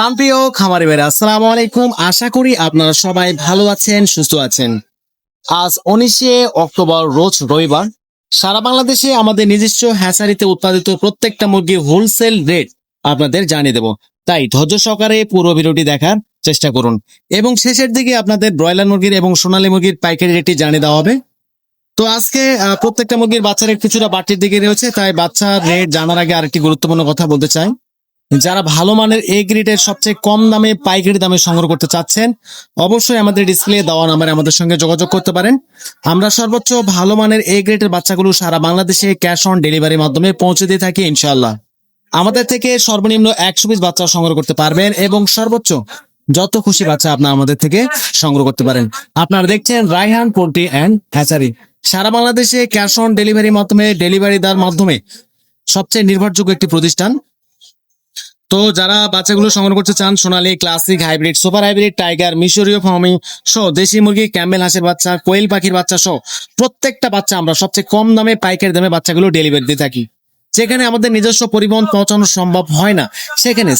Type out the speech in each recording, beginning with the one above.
প্রান্তীয় খামারি বেড়া আসসালামু আলাইকুম। আশা করি আপনারা সবাই ভালো আছেন, সুস্থ আছেন। আজ উনিশে অক্টোবর, রোজ রবিবার। সারা বাংলাদেশে আমাদের নিজস্ব হ্যাচারিতে উৎপাদিত প্রত্যেকটা মুরগি হোলসেল রেট আপনাদের জানিয়ে দেব। তাই ধৈর্য সহকারে পুরো ভিডিওটি দেখার চেষ্টা করুন। এবং শেষের দিকে আপনাদের ব্রয়লার মুরগির এবং সোনালী মুরগির পাইকারি রেটটি জানিয়ে দেওয়া হবে। তো আজকে প্রত্যেকটা মুরগির বাচ্চা রেট কিছুটা বাড়তির দিকে রয়েছে, তাই বাচ্চার রেট জানার আগে আরেকটি গুরুত্বপূর্ণ কথা বলতে চাই। যারা ভালো মানের এ গ্রেডের সবচেয়ে কম দামে পাইকারি দামে সংগ্রহ করতে চাচ্ছেন, অবশ্যই আমাদের ডিসপ্লে দেওয়া নাম্বারে আমাদের সঙ্গে যোগাযোগ করতে পারেন। আমরা সর্বোচ্চ ভালো মানের এ গ্রেডের বাচ্চাগুলো সারা বাংলাদেশে ক্যাশ অন ডেলিভারির মাধ্যমে পৌঁছে দিয়ে থাকি ইনশাআল্লাহ। আমাদের থেকে সর্বনিম্ন একশো পিস বাচ্চা সংগ্রহ করতে পারবেন এবং সর্বোচ্চ যত খুশি বাচ্চা আপনার আমাদের থেকে সংগ্রহ করতে পারেন। আপনারা দেখছেন রায়হান, পোল্ট্রি অ্যান্ড হ্যাচারি। সারা বাংলাদেশে ক্যাশ অন ডেলিভারির মাধ্যমে ডেলিভারি দেওয়ার মাধ্যমে সবচেয়ে নির্ভরযোগ্য একটি প্রতিষ্ঠান তো যারা বাচ্চাগুলো সংগ্রহ করতে চান, Sonali classic hybrid super hybrid tiger মিশরীয় ফার্মিং সহ, দেশি মুরগি ক্যাম্বেল হাঁসের বাচ্চা, কোয়েল পাখির বাচ্চা সহ, প্রত্যেকটা বাচ্চা আমরা সবচেয়ে কম দামে পাইকারি দামে বাচ্চাগুলো ডেলিভারি দিয়ে থাকি। যেখানে আমাদের নিজস্ব পরিবহন পৌঁছানো সম্ভব হয় না। সেখানে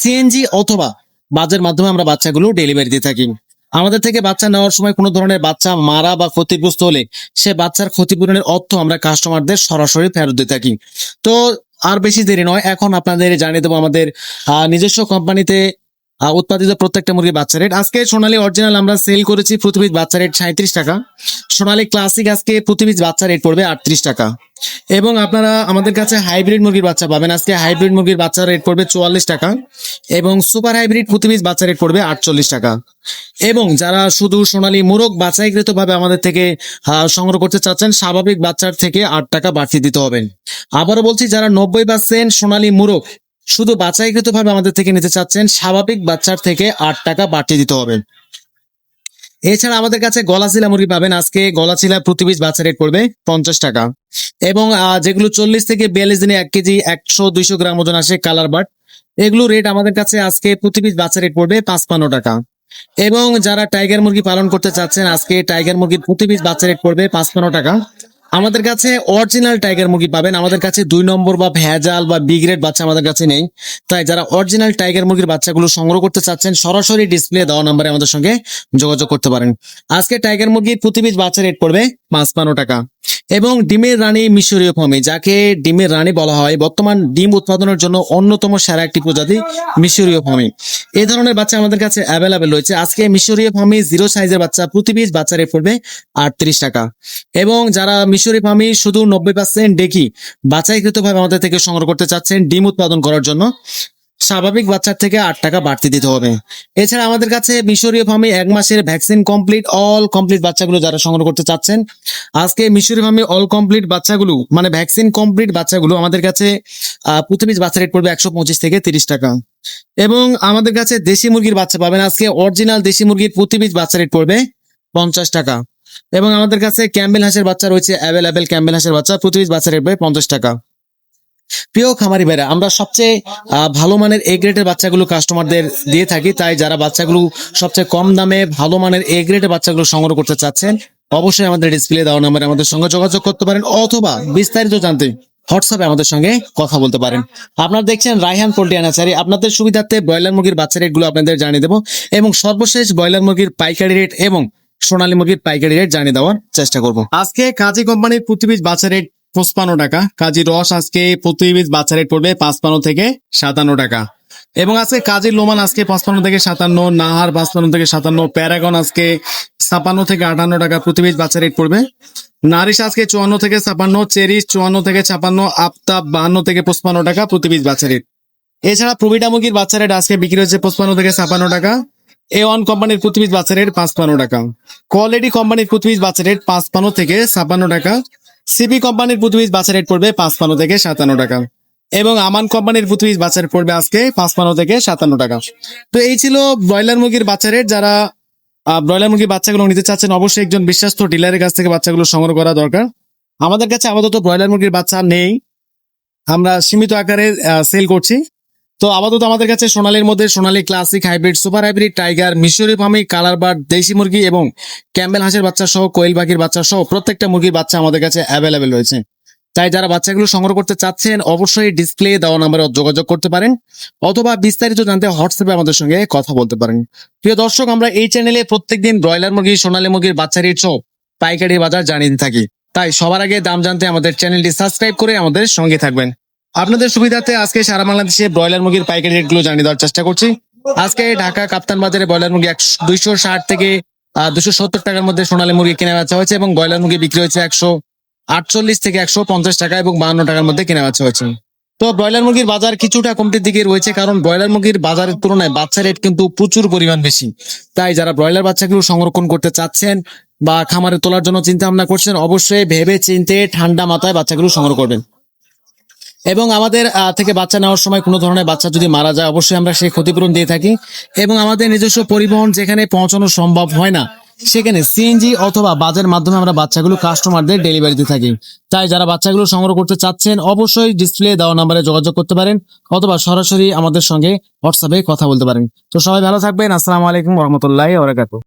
সিএনজি অথবা বাজের মাধ্যমে আমরা বাচ্চাগুলো ডেলিভারি দিয়ে থাকি। আমাদের থেকে বাচ্চা নেওয়ার সময় কোনো ধরনের বাচ্চা মারা বা ক্ষতিগ্রস্ত হলে সে বাচ্চার ক্ষতিপূরণের অর্থ আমরা কাস্টমারদের সরাসরি ফেরত দিয়ে থাকি। তো আর বেশি দেরি নয়। এখন আপনাদের জানিয়ে দেবো আমাদের নিজস্ব কোম্পানিতে উৎপাদিত প্রত্যেকটা মুরগির বাচ্চা রেট আজকে সোনালী অরিজিনাল আমরা সেল করেছি প্রতি পিস বাচ্চা রেট সাঁত্রিশ টাকা। সোনালী ক্লাসিক আজকে প্রতি পিস বাচ্চা রেট পড়বে আটত্রিশ টাকা। এবং আপনারা আমাদের কাছে হাইব্রিড মুরগির বাচ্চা পাবেন। আজকে হাইব্রিড মুরগির বাচ্চা রেট পড়বে চুয়াল্লিশ টাকা এবং সুপার হাইব্রিড প্রতি পিস বাচ্চা রেট পড়বে আটচল্লিশ টাকা। এবং যারা শুধু সোনালী মোরগ বাছাইকৃত ভাবে আমাদের থেকে সংগ্রহ করতে চাচ্ছেন, স্বাভাবিক বাচ্চার থেকে আট টাকা বাড়তি দিতে হবে। আবারও বলছি, যারা নব্বই পার্সেন্ট সোনালী মুরগ শুধু বাছাইকৃত ভাবে আমাদের থেকে নিতে চাচ্ছেন স্বাভাবিক বাচ্চার থেকে আট টাকা বাড়তি দিতে হবে। এছাড়া আমাদের কাছে গলাচিলা মুরগি পাবেন, আজকে গলাচিলা প্রতি পিস বাচ্চা রেট পড়বে পঞ্চাশ টাকা। এবং যেগুলো চল্লিশ থেকে বিয়াল্লিশ দিনে এক কেজি একশো দুইশো গ্রাম ওজন আসে কালার বাট এগুলো রেট আমাদের কাছে আজকে প্রতি পিস বাচ্চা রেট পড়বে পাঁচপান্ন টাকা। এবং যারা টাইগার মুরগি পালন করতে চাচ্ছেন, আজকে টাইগার মুরগির প্রতি পিস বাচ্চা রেট পড়বে পাঁচপান্ন টাকা। আমাদের কাছে অরিজিনাল টাইগার মুরগি পাবেন। আমাদের কাছে দুই নম্বর বা ভেজাল বা বিগ্রেড বাচ্চা আমাদের কাছে নেই। তাই যারা অরিজিনাল টাইগার মুরগির বাচ্চাগুলো সংগ্রহ করতে চাচ্ছেন, সরাসরি ডিসপ্লে দেওয়া নম্বরে আমাদের সঙ্গে যোগাযোগ করতে পারেন। আজকে টাইগার মুরগির প্রতি পিস বাচ্চা রেট পড়বে পাঁচপান্ন টাকা। এবং ডিমের রানী মিশরীয় ফর্মে, যাকে ডিমের রানী বলা হয়, বর্তমান ডিম উৎপাদনের জন্য অন্যতম সেরা একটি প্রজাতি মিশরীয় ফর্মে। এ ধরনের বাচ্চা আমাদের কাছে অ্যাভেলেবেল রয়েছে। আজকে মিশরীয় ফার্মি জিরো সাইজের বাচ্চা, প্রতি পিস বাচ্চা রেট পড়বে আটত্রিশ টাকা। এবং যারা মিশরি ফার্মি শুধু নব্বই পার্সেন্ট ডেকি বাছাইকৃত ভাবে আমাদের থেকে সংগ্রহ করতে চাচ্ছেন ডিম উৎপাদন করার জন্য স্বাভাবিক বাচ্চার থেকে আট টাকা বাড়তি দিতে হবে। এছাড়া আমাদের কাছে মিশরীয় ফার্মে এক মাসের ভ্যাকসিন কমপ্লিট, অল কমপ্লিট বাচ্চাগুলো যারা সংগ্রহ করতে চাচ্ছেন। আজকে মিশরি ফার্মে অল কমপ্লিট বাচ্চাগুলো মানে ভ্যাকসিন কমপ্লিট বাচ্চাগুলো আমাদের কাছে প্রতি বাচ্চা রেট পড়বে একশো পঁচিশ থেকে তিরিশ টাকা। এবং আমাদের কাছে দেশি মুরগির বাচ্চা পাবেন। আজকে অরিজিনাল দেশি মুরগির প্রতি বাচ্চা রেট পড়বে পঞ্চাশ টাকা। এবং আমাদের কাছে ক্যাম্বেল হাঁসের বাচ্চা রয়েছে, অ্যাভেলেবেল ক্যাম্বেল হাঁসের বাচ্চা প্রতি বাচ্চা রেট পড়বে পঞ্চাশ টাকা। প্রিয় খামারি ভাইরা, আমরা সবচেয়ে ভালো মানের এ গ্রেডের বাচ্চাগুলো কাস্টমারদের দিয়ে থাকি, তাই যারা বাচ্চাগুলো সবচেয়ে কম দামে ভালো মানের এ গ্রেডের বাচ্চাগুলো সংগ্রহ করতে চাচ্ছেন, অবশ্যই আমাদের ডিসপ্লে দেওয়া নাম্বারে আমাদের সঙ্গে যোগাযোগ করতে পারেন অথবা বিস্তারিত জানতে হোয়াটসঅ্যাপে আমাদের সঙ্গে কথা বলতে পারেন। আপনারা দেখছেন রায়হান পোল্ট্রি আনাচারি। আপনাদের সুবিধার্থে ব্রয়লার মুরগির বাচ্চা রেটগুলো আপনাদের জানিয়ে দেবো এবং সর্বশেষ ব্রয়লার মুরগির পাইকারি রেট এবং সোনালী মুরগির পাইকারি রেট জানিয়ে দেওয়ার চেষ্টা করব। আজকে কাজী কোম্পানির পিস বাচ্চা রেট পঁচপান্ন টাকা। কাজী রস আজকে প্রতি পিস বাচ্চা রেট পড়বে পাঁচপান্ন থেকে সাতান্ন টাকা। এবং আজকে কাজী লোমান আজকে পাঁচপান্ন থেকে সাতান্ন, নাহার পাঁচপান্ন থেকে সাতান্ন, প্যারাগন আজকে ছাপান্ন থেকে আটান্ন টাকা প্রতি বাচ্চা রেট পড়বে। নারিশ আজকে চুয়ান্ন থেকে ছাপান্ন, চেরিশ চুয়ান্ন থেকে ছাপান্ন আফতাব বাহান্ন থেকে পঁচপান্ন টাকা প্রতি বাচ্চা রেট এছাড়া প্রবিটা মুরগির বাচ্চা রেট আজকে বিক্রি হচ্ছে পঁচপান্ন থেকে ছাপান্ন টাকা। এ ওয়ান কোম্পানির প্রতি বাচ্চা রেট পাঁচপান্ন টাকা। কোয়ালিটি কোম্পানির প্রতি বাচ্চা রেট পাঁচপান্ন থেকে ছাপান্ন টাকা। সিপি কোম্পানির পুতুইজ বাচ্চা রেট পড়বে পাঁচপান্ন থেকে সাতান্ন টাকা। এবং আমান কোম্পানির পুতুইজ বাচ্চার পড়বে আজকে পাঁচপান্ন থেকে সাতান্ন টাকা। তো এই ছিল ব্রয়লার মুরগির বাচ্চা রেট যারা ব্রয়লার মুরগির বাচ্চাগুলো নিতে চাচ্ছেন, অবশ্যই একজন বিশ্বস্ত ডিলারের কাছ থেকে বাচ্চাগুলো সংগ্রহ করা দরকার। আমাদের কাছে আপাতত ব্রয়লার মুরগির বাচ্চা নেই। আমরা সীমিত আকারে সেল করছি। তো আপাতত আমাদের কাছে সোনালীর মধ্যে Sonali classic hybrid super hybrid tiger মিশরি ফার্মি কালার বার্ড দেশি মুরগি এবং ক্যাম্বেল হাঁসের বাচ্চা সহ, কোয়েল পাখির বাচ্চা সহ প্রত্যেকটা মুরগির বাচ্চা আমাদের কাছে অ্যাভেলেবেল রয়েছে। তাই যারা বাচ্চাগুলো সংগ্রহ করতে চাচ্ছেন, অবশ্যই ডিসপ্লে দেওয়া নাম্বারে যোগাযোগ করতে পারেন অথবা বিস্তারিত জানতে হোয়াটসঅ্যাপে আমাদের সঙ্গে কথা বলতে পারেন। প্রিয় দর্শক, আমরা এই চ্যানেলে প্রত্যেকদিন ব্রয়লার মুরগি, সোনালী মুরগির বাচ্চা রেট সহ পাইকারি বাজার জানিয়ে থাকি। তাই সবার আগে দাম জানতে আমাদের চ্যানেলটি সাবস্ক্রাইব করে আমাদের সঙ্গে থাকবেন। আপনাদের সুবিধাতে আজকে সারা বাংলাদেশে ব্রয়লার মুরগির পাইকারি রেটগুলো জানিয়ে দেওয়ার চেষ্টা করছি। আজকে ঢাকা কাপ্তান বাজারে ব্রয়লার মুরগি দুইশো ষাট থেকে দুশো সত্তর টাকার মধ্যে সোনালী মুরগি কেনা বেচা হয়েছে এবং ব্রয়লার মুরগি বিক্রি হয়েছে একশো আটচল্লিশ থেকে একশো পঞ্চাশ টাকা এবং বাহান্ন টাকার মধ্যে কেনা বেচা হয়েছে। তো ব্রয়লার মুরগির বাজার কিছুটা কমতির দিকে রয়েছে কারণ ব্রয়লার মুরগির বাজারের তুলনায় বাচ্চা রেট কিন্তু প্রচুর পরিমাণ বেশি। তাই যারা ব্রয়লার বাচ্চাগুলো সংরক্ষণ করতে চাচ্ছেন বা খামারে তোলার জন্য চিন্তা ভাবনা করছেন, অবশ্যই ভেবে চিনতে ঠান্ডা মাথায় বাচ্চাগুলো সংগ্রহ করবেন। এবং আমাদের থেকে বাচ্চা নেওয়ার সময় কোনো ধরনের বাচ্চা যদি মারা যায়, অবশ্যই আমরা সেই ক্ষতিপূরণ দিয়ে থাকি। এবং আমাদের নিজস্ব পরিবহন যেখানে পৌঁছানো সম্ভব হয় না, সেখানে সিএনজি অথবা বাজের মাধ্যমে আমরা বাচ্চাগুলো কাস্টমারদের ডেলিভারি দিয়ে থাকি। তাই যারা বাচ্চাগুলো সংগ্রহ করতে চাচ্ছেন, অবশ্যই ডিসপ্লে দেওয়া নাম্বারে যোগাযোগ করতে পারেন, অথবা সরাসরি আমাদের সঙ্গে হোয়াটসঅ্যাপে কথা বলতে পারেন। তো সবাই ভালো থাকবেন। আসসালামু আলাইকুম রহমতুল্লাহ ওরাকাতু